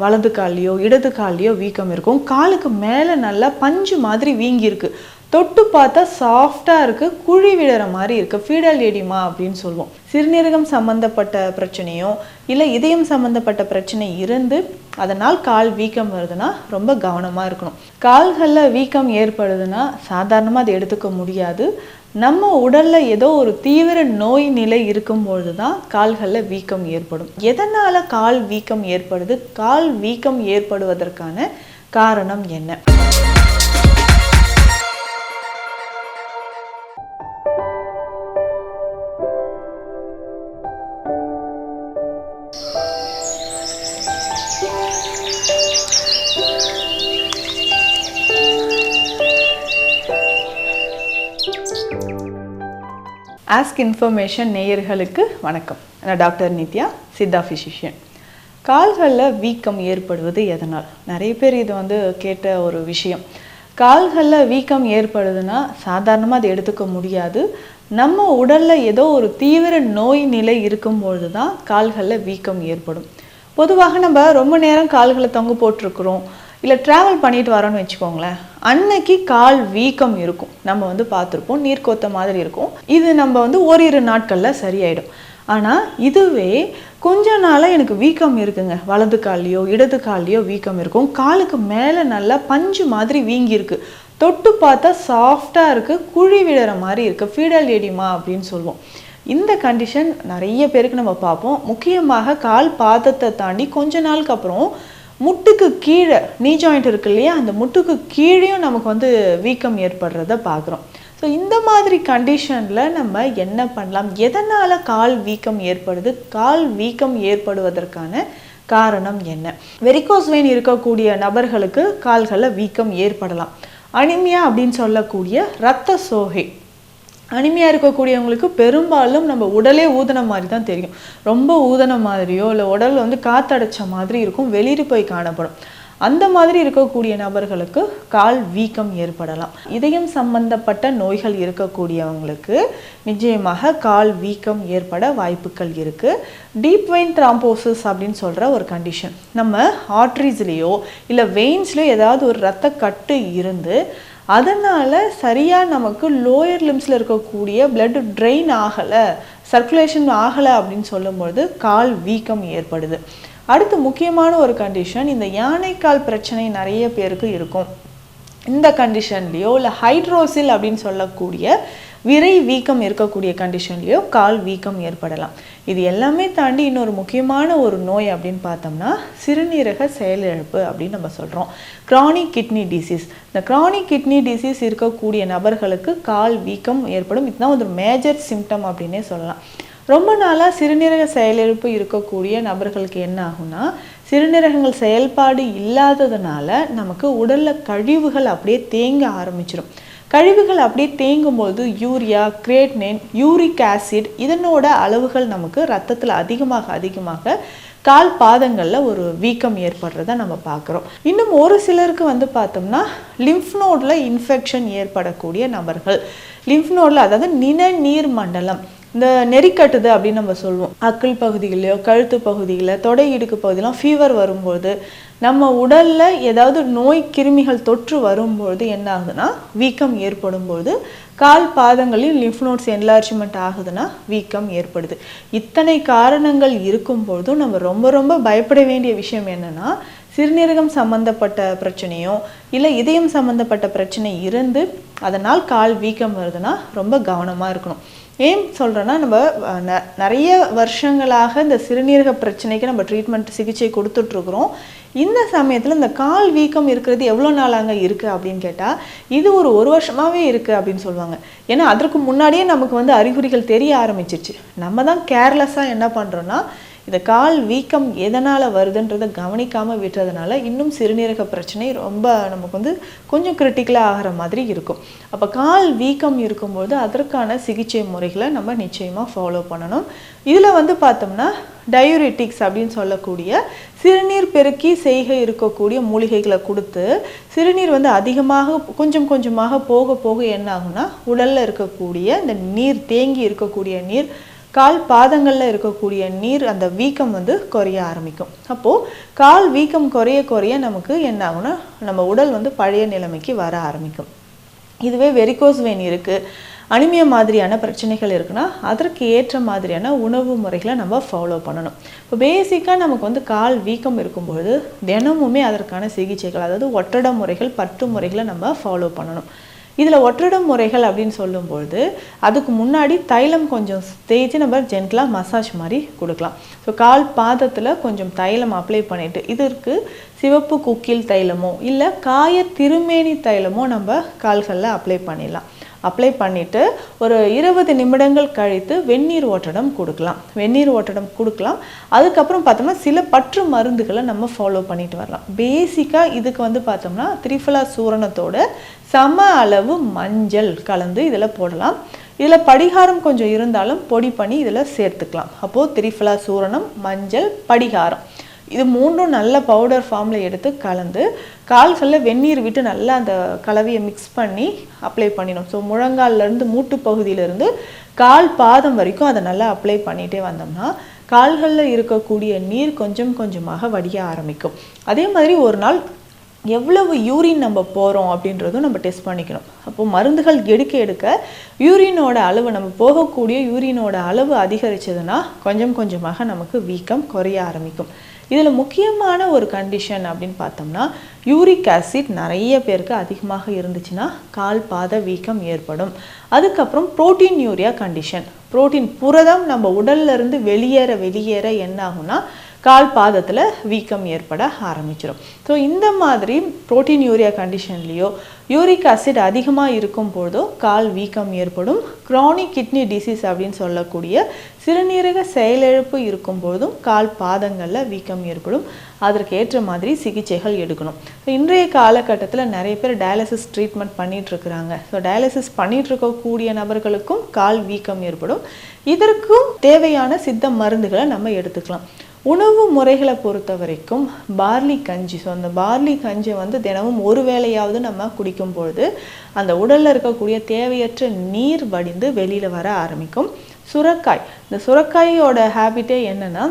வலது கால்லையோ இடது கால்லையோ வீக்கம் இருக்கும். காலுக்கு மேலே நல்லா பஞ்சு மாதிரி வீங்கியிருக்கு. தொட்டு பார்த்தா சாஃப்டாக இருக்குது குழி விடுற மாதிரி இருக்குது ஃபீடல் எடிமா அப்படின்னு சொல்லுவோம் சிறுநீரகம் சம்மந்தப்பட்ட பிரச்சனையும் இல்லை இதயம் சம்மந்தப்பட்ட பிரச்சனை இருந்து அதனால் கால் வீக்கம் வருதுன்னா ரொம்ப கவனமாக இருக்கணும். கால்களில் வீக்கம் ஏற்படுதுன்னா சாதாரணமாக அதை எடுத்துக்க முடியாது. நம்ம உடலில் ஏதோ ஒரு தீவிர நோய் நிலை இருக்கும்பொழுது தான் கால்களில் வீக்கம் ஏற்படும். எதனால் கால் வீக்கம் ஏற்படுது? கால் வீக்கம் ஏற்படுவதற்கான காரணம் என்ன? ஆஸ்க் இன்ஃபர்மேஷன் நேயர்களுக்கு வணக்கம். நான் டாக்டர் நித்யா சித்தா ஃபிசிஷியன் கால்களில் வீக்கம் ஏற்படுவது எதனால்? நிறைய பேர் இது வந்து கேட்ட ஒரு விஷயம். கால்களில் வீக்கம் ஏற்படுதுன்னா சாதாரணமாக அதை எடுத்துக்க முடியாது. நம்ம உடலில் ஏதோ ஒரு தீவிர நோய் நிலை இருக்கும்பொழுது தான் கால்களில் வீக்கம் ஏற்படும். பொதுவாக நம்ம ரொம்ப நேரம் கால்களை தொங்க போட்டிருக்கிறோம். இல்லை ட்ராவல் பண்ணிட்டு வரோன்னு வச்சுக்கோங்களேன். அன்னைக்கு கால் வீக்கம் இருக்கும். நம்ம வந்து பார்த்துருப்போம் நீர் கொத்த மாதிரி இருக்கும். இது நம்ம வந்து ஓரிரு நாட்களில் சரியாயிடும். ஆனால் இதுவே கொஞ்ச நாளாக எனக்கு வீக்கம் இருக்குங்க. வலது கால்லையோ இடது கால்லையோ வீக்கம் இருக்கும். காலுக்கு மேலே நல்லா பஞ்சு மாதிரி வீங்கியிருக்கு. தொட்டு பார்த்தா சாஃப்டாக இருக்குது குழி விடுற மாதிரி இருக்குது ஃபீடல் எடிமா அப்படின்னு சொல்லுவோம். இந்த கண்டிஷன் நிறைய பேருக்கு நம்ம பார்ப்போம். முக்கியமாக கால் பாதத்தை தாண்டி கொஞ்ச நாளுக்கு அப்புறம் முட்டுக்கு கீழே நீ ஜாயிண்ட் இருக்கு இல்லையா? அந்த முட்டுக்கு கீழேயும் நமக்கு வந்து வீக்கம் ஏற்படுறத பார்க்குறோம். ஸோ இந்த மாதிரி கண்டிஷனில் நம்ம என்ன பண்ணலாம்? எதனால் கால் வீக்கம் ஏற்படுது? கால் வீக்கம் ஏற்படுவதற்கான காரணம் என்ன? வெரிகோஸ் வெயின் இருக்கக்கூடிய நபர்களுக்கு கால்களில் வீக்கம் ஏற்படலாம். அனிமியா அப்படின்னு சொல்லக்கூடிய இரத்த சோகை. அனிமையாக இருக்கக்கூடியவங்களுக்கு பெரும்பாலும் நம்ம உடலே ஊதன மாதிரி தான் தெரியும். ரொம்ப ஊதன மாதிரியோ இல்லை உடல் வந்து காத்தடைச்ச மாதிரி இருக்கும் வெளியிட்டு போய் காணப்படும். அந்த மாதிரி இருக்கக்கூடிய நபர்களுக்கு கால் வீக்கம் ஏற்படலாம். இதயம் சம்பந்தப்பட்ட நோய்கள் இருக்கக்கூடியவங்களுக்கு நிச்சயமாக கால் வீக்கம் ஏற்பட வாய்ப்புகள் இருக்குது டீப் வெயின் த்ராம்போசிஸ் அப்படின்னு சொல்கிற ஒரு கண்டிஷன் நம்ம ஆர்ட்ரிஸ்லேயோ இல்லை வெயின்ஸ்லேயோ ஏதாவது ஒரு இரத்த கட்டு இருந்து அதனால் சரியாக நமக்கு லோயர் லிம்ஸில் இருக்கக்கூடிய பிளட் ட்ரெயின் ஆகலை சர்க்குலேஷன் ஆகலை அப்படின்னு சொல்லும்பொழுது கால் வீக்கம் ஏற்படுது. அடுத்து முக்கியமான ஒரு கண்டிஷன் இந்த யானைக்கால் பிரச்சனை நிறைய பேருக்கு இருக்கும். இந்த கண்டிஷன்லேயோ இல்லை ஹைட்ரோசில் அப்படின்னு சொல்லக்கூடிய விரை வீக்கம் இருக்கக்கூடிய கண்டிஷன்லேயோ கால் வீக்கம் ஏற்படலாம். இது எல்லாமே தாண்டி இன்னொரு முக்கியமான ஒரு நோய் அப்படின்னு பார்த்தோம்னா சிறுநீரக செயலிழப்பு அப்படின்னு நம்ம சொல்கிறோம் க்ரானிக் கிட்னி டிசீஸ் இந்த க்ரானிக் கிட்னி டிசீஸ் இருக்கக்கூடிய நபர்களுக்கு கால் வீக்கம் ஏற்படும். இதுதான் ஒரு மேஜர் சிம்டம் அப்படின்னே சொல்லலாம். ரொம்ப நாளாக சிறுநீரக செயலிழப்பு இருக்கக்கூடிய நபர்களுக்கு என்ன ஆகும்னா சிறுநீரகங்கள் செயல்பாடு இல்லாததுனால நமக்கு உடலில் கழிவுகள் அப்படியே தேங்க ஆரம்பிச்சிடும் கழிவுகள் அப்படியே தேங்கும்போது யூரியா கிரேட்னின் யூரிக் ஆசிட் இதனோட அளவுகள் நமக்கு ரத்தத்தில் அதிகமாக அதிகமாக கால் பாதங்களில் ஒரு வீக்கம் ஏற்படுறத நம்ம பார்க்குறோம். இன்னும் ஒரு சிலருக்கு வந்து பார்த்தோம்னா லிம்ஃப் நோடில் இன்ஃபெக்ஷன் ஏற்படக்கூடிய நபர்கள். லிம்ஃப் நோடில் அதாவது நிணநீர் மண்டலம். இந்த நெறிக்கட்டுது அப்படின்னு நம்ம சொல்லுவோம் அக்கிள் பகுதிகளையோ கழுத்து பகுதியில் தொடை இடுக்கு பகுதியெலாம் ஃபீவர் வரும்போது நம்ம உடலில் ஏதாவது நோய் கிருமிகள் தொற்று வரும்பொழுது என்ன ஆகுதுன்னா வீக்கம் ஏற்படும்போது கால் பாதங்களில் லிஃப் நோட்ஸ் என்லார்ஜ்மெண்ட் ஆகுதுன்னா வீக்கம் ஏற்படுது. இத்தனை காரணங்கள் இருக்கும்பொழுதும் நம்ம ரொம்ப ரொம்ப பயப்பட வேண்டிய விஷயம் என்னென்னா சிறுநீரகம் சம்மந்தப்பட்ட பிரச்சனையோ இல்லை இதயம் சம்மந்தப்பட்ட பிரச்சனை இருந்து அதனால் கால் வீக்கம் வருதுன்னா ரொம்ப கவனமாக இருக்கணும். ஏன் சொல்கிறேன்னா நம்ம ந- நிறைய வருஷங்களாக இந்த சிறுநீரக பிரச்சனைக்கு நம்ம ட்ரீட்மெண்ட் சிகிச்சை கொடுத்துட்ருக்குறோம். இந்த சமயத்தில் இந்த கால் வீக்கம் இருக்கிறது எவ்வளோ நாளாங்க இருக்குது அப்படின்னு கேட்டால் இது ஒரு ஒரு வருஷமாகவே இருக்குது அப்படின்னு சொல்லுவாங்க. ஏன்னா அதற்கு முன்னாடியே நமக்கு வந்து அறிகுறிகள் தெரிய ஆரம்பிச்சிருச்சு. நம்ம தான் கேர்லெஸ்ஸாக என்ன பண்ணுறோன்னா இந்த கால் வீக்கம் எதனால் வருதுன்றதை கவனிக்காமல் விட்டுறதுனால இன்னும் சிறுநீரக பிரச்சனை ரொம்ப நமக்கு வந்து கொஞ்சம் கிரிட்டிக்கலாக ஆகிற மாதிரி இருக்கும். அப்போ கால் வீக்கம் இருக்கும்போது அதற்கான சிகிச்சை முறைகளை நம்ம நிச்சயமாக ஃபாலோ பண்ணணும். இதில் வந்து பார்த்தோம்னா டயூரிட்டிக்ஸ் அப்படின்னு சொல்லக்கூடிய சிறுநீர் பெருக்கி செய்கை இருக்கக்கூடிய மூலிகைகளை கொடுத்து சிறுநீர் வந்து அதிகமாக கொஞ்சம் கொஞ்சமாக போக போக என்ன ஆகும்னா உடலில் இருக்கக்கூடிய இந்த நீர் தேங்கி இருக்கக்கூடிய நீர் கால் பாதங்களில் இருக்கக்கூடிய நீர் அந்த வீக்கம் வந்து குறைய ஆரம்பிக்கும். அப்போது கால் வீக்கம் குறைய குறைய நமக்கு என்ன ஆகும்னா நம்ம உடல் வந்து பழைய நிலைமைக்கு வர ஆரம்பிக்கும். இதுவே வெரிகோஸ் வெயின் இருக்குது அனிமியா மாதிரியான பிரச்சனைகள் இருக்குன்னா அதற்கு ஏற்ற மாதிரியான உணவு முறைகளை நம்ம ஃபாலோ பண்ணணும். இப்போ பேசிக்காக நமக்கு வந்து கால் வீக்கம் இருக்கும்பொழுது தினமுமே அதற்கான சிகிச்சைகள் அதாவது ஒற்றட முறைகள் பற்று முறைகளை நம்ம ஃபாலோ பண்ணணும். இதில் ஒற்றிடம் முறைகள் அப்படின்னு சொல்லும்பொழுது அதுக்கு முன்னாடி தைலம் கொஞ்சம் தேய்ச்சி நம்ம ஜென்டலாக மசாஜ் மாதிரி கொடுக்கலாம். ஸோ கால் பாதத்தில் கொஞ்சம் தைலம் அப்ளை பண்ணிவிட்டு இதற்கு சிவப்பு குக்கில் தைலமோ இல்லை காய திருமேனி தைலமோ நம்ம கால்களில் அப்ளை பண்ணிடலாம். அப்ளை பண்ணிவிட்டு ஒரு இருபது நிமிடங்கள் கழித்து வெந்நீர் ஓட்டடம் கொடுக்கலாம். வெந்நீர் ஓட்டடம் கொடுக்கலாம். அதுக்கப்புறம் பார்த்தோம்னா சில பற்று மருந்துகளை நம்ம ஃபாலோ பண்ணிட்டு வரலாம். பேசிக்காக இதுக்கு வந்து பார்த்தோம்னா திரிஃபலா சூரணத்தோட சம அளவு மஞ்சள் கலந்து இதில் போடலாம். இதில் படிகாரம் கொஞ்சம் இருந்தாலும் பொடி பண்ணி இதில் சேர்த்துக்கலாம். அப்போது திரிஃபலா சூரணம் மஞ்சள் படிகாரம். இது மூன்றும் நல்ல பவுடர் ஃபார்மில் எடுத்து கலந்து கால்களில் வெந்நீர் விட்டு நல்லா அந்த கலவையை மிக்ஸ் பண்ணி அப்ளை பண்ணிடும் ஸோ முழங்கால்லேருந்து மூட்டு பகுதியிலேருந்து கால் பாதம் வரைக்கும் அதை நல்லா அப்ளை பண்ணிகிட்டே வந்தோம்னா கால்களில் இருக்கக்கூடிய நீர் கொஞ்சம் கொஞ்சமாக வடிய ஆரம்பிக்கும். அதே மாதிரி ஒரு நாள் எவ்வளவு யூரின் நம்ம போகிறோம் அப்படின்றதும் நம்ம டெஸ்ட் பண்ணிக்கணும். அப்போது மருந்துகள் எடுக்க எடுக்க யூரினோட அளவு நம்ம போகக்கூடிய யூரினோட அளவு அதிகரிச்சதுன்னா கொஞ்சம் கொஞ்சமாக நமக்கு வீக்கம் குறைய ஆரம்பிக்கும். இதில் முக்கியமான ஒரு கண்டிஷன் அப்படின்னு பார்த்தோம்னா யூரிக் ஆசிட் நிறைய பேருக்கு அதிகமாக இருந்துச்சுன்னா கால் பாத வீக்கம் ஏற்படும். அதுக்கப்புறம் புரோட்டீன் யூரியா கண்டிஷன் புரோட்டீன் புரதம் நம்ம உடல்ல இருந்து வெளியேற வெளியேற என்ன ஆகும்னா கால் பாதத்தில் வீக்கம் ஏற்பட ஆரம்பிச்சிடும் ஸோ இந்த மாதிரி புரோட்டீன் யூரியா கண்டிஷன்லேயோ யூரிக் ஆசிட் அதிகமாக இருக்கும் பொழுதோ கால் வீக்கம் ஏற்படும். க்ரானிக் கிட்னி டிசீஸ் அப்படின்னு சொல்லக்கூடிய சிறுநீரக செயலிழப்பு இருக்கும் பொழுதும் கால் பாதங்களில் வீக்கம் ஏற்படும். அதற்கு ஏற்ற மாதிரி சிகிச்சைகள் எடுக்கணும். ஸோ இன்றைய காலகட்டத்தில் நிறைய பேர் டயாலிசிஸ் ட்ரீட்மெண்ட் பண்ணிட்டு ஸோ டயாலிசிஸ் பண்ணிட்டு இருக்கக்கூடிய நபர்களுக்கும் கால் வீக்கம் ஏற்படும். இதற்கும் தேவையான சித்த மருந்துகளை நம்ம எடுத்துக்கலாம். உணவு முறைகளை பொறுத்த வரைக்கும் பார்லி கஞ்சி. ஸோ அந்த பார்லி கஞ்சியை வந்து தினமும் ஒரு வேளையாவது நம்ம குடிக்கும் பொழுது அந்த உடலில் இருக்கக்கூடிய தேவையற்ற நீர் வடிந்து வெளியில் வர ஆரம்பிக்கும். சுரக்காய். இந்த சுரக்காயோட ஹேபிட்டே என்னன்னா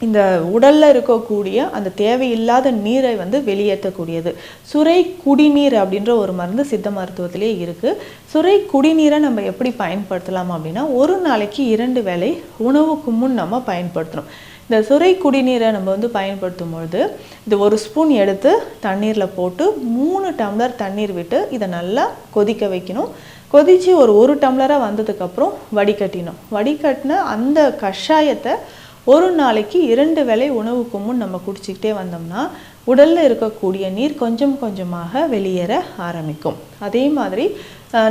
இந்த உடல்ல இருக்கக்கூடிய அந்த தேவையில்லாத நீரை வந்து வெளியேற்றக்கூடியது. சுரை குடிநீர் அப்படின்ற ஒரு மருந்து சித்த மருத்துவத்திலே இருக்கு. சுரை குடிநீரை நம்ம எப்படி பயன்படுத்தலாம் அப்படின்னா ஒரு நாளைக்கு இரண்டு வேளை உணவுக்கு முன் நம்ம பயன்படுத்தணும் இந்த சுரை குடிநீரை நம்ம வந்து பயன்படுத்தும் பொழுது இது ஒரு ஸ்பூன் எடுத்து தண்ணீரில் போட்டு மூணு டம்ளர் தண்ணீர் விட்டு இதை நல்லா கொதிக்க வைக்கணும். கொதித்து ஒரு ஒரு டம்ளராக வந்ததுக்கப்புறம் வடிகட்டினோம் வடிகட்டின அந்த கஷாயத்தை ஒரு நாளைக்கு இரண்டு வேளை உணவுக்கு முன் நம்ம குடிச்சிக்கிட்டே வந்தோம்னா உடலில் இருக்கக்கூடிய நீர் கொஞ்சம் கொஞ்சமாக வெளியேற ஆரம்பிக்கும். அதே மாதிரி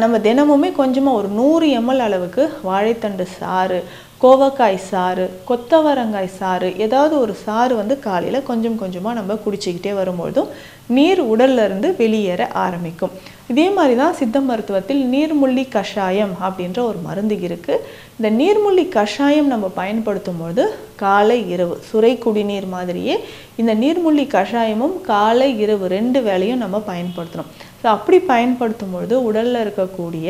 நம்ம தினமுமே கொஞ்சமாக ஒரு நூறு எம்எல் அளவுக்கு வாழைத்தண்டு சாறு கோவக்காய் சாறு கொத்தவரங்காய் சாறு ஏதாவது ஒரு சாறு வந்து காலையில் கொஞ்சம் கொஞ்சமாக நம்ம குடிச்சிக்கிட்டே வரும்பொழுதும் நீர் உடல்ல இருந்து வெளியேற ஆரம்பிக்கும். இதே மாதிரி தான் சித்த மருத்துவத்தில் நீர்முள்ளி கஷாயம் அப்படின்ற ஒரு மருந்து இருக்கு. இந்த நீர்முள்ளி கஷாயம் நம்ம பயன்படுத்தும் பொழுது காலை இரவு சுரை குடிநீர் மாதிரியே இந்த நீர்முள்ளி கஷாயமும் காலை இரவு ரெண்டு வேலையும் நம்ம பயன்படுத்தணும் ஸோ அப்படி பயன்படுத்தும் பொழுது உடலில் இருக்கக்கூடிய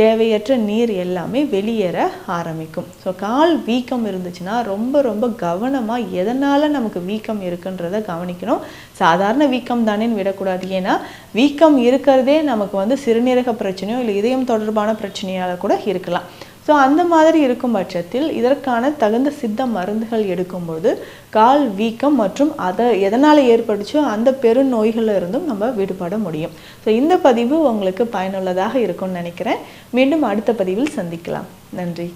தேவையற்ற நீர் எல்லாமே வெளியேற ஆரம்பிக்கும். ஸோ கால் வீக்கம் இருந்துச்சுன்னா ரொம்ப ரொம்ப கவனமாக எதனால் நமக்கு வீக்கம் இருக்குன்றத கவனிக்கணும். சாதாரண வீக்கம் தானேன்னு விடக்கூடாது. ஏன்னா வீக்கம் இருக்கிறதே நமக்கு வந்து சிறுநீரக பிரச்சனையோ இல்லை இதயம் தொடர்பான பிரச்சனையால் கூட இருக்கலாம். ஸோ அந்த மாதிரி இருக்கும் பட்சத்தில் இதற்கான தகுந்த சித்த மருந்துகள் எடுக்கும்போது கால் வீக்கம் மற்றும் அதை எதனால் ஏற்பட்டுச்சோ அந்த பெருநோய்களில் இருந்தும் நம்ம விடுபட முடியும். ஸோ இந்த பதிவு உங்களுக்கு பயனுள்ளதாக இருக்கும்னு நினைக்கிறேன். மீண்டும் அடுத்த பதிவில் சந்திக்கலாம். நன்றி.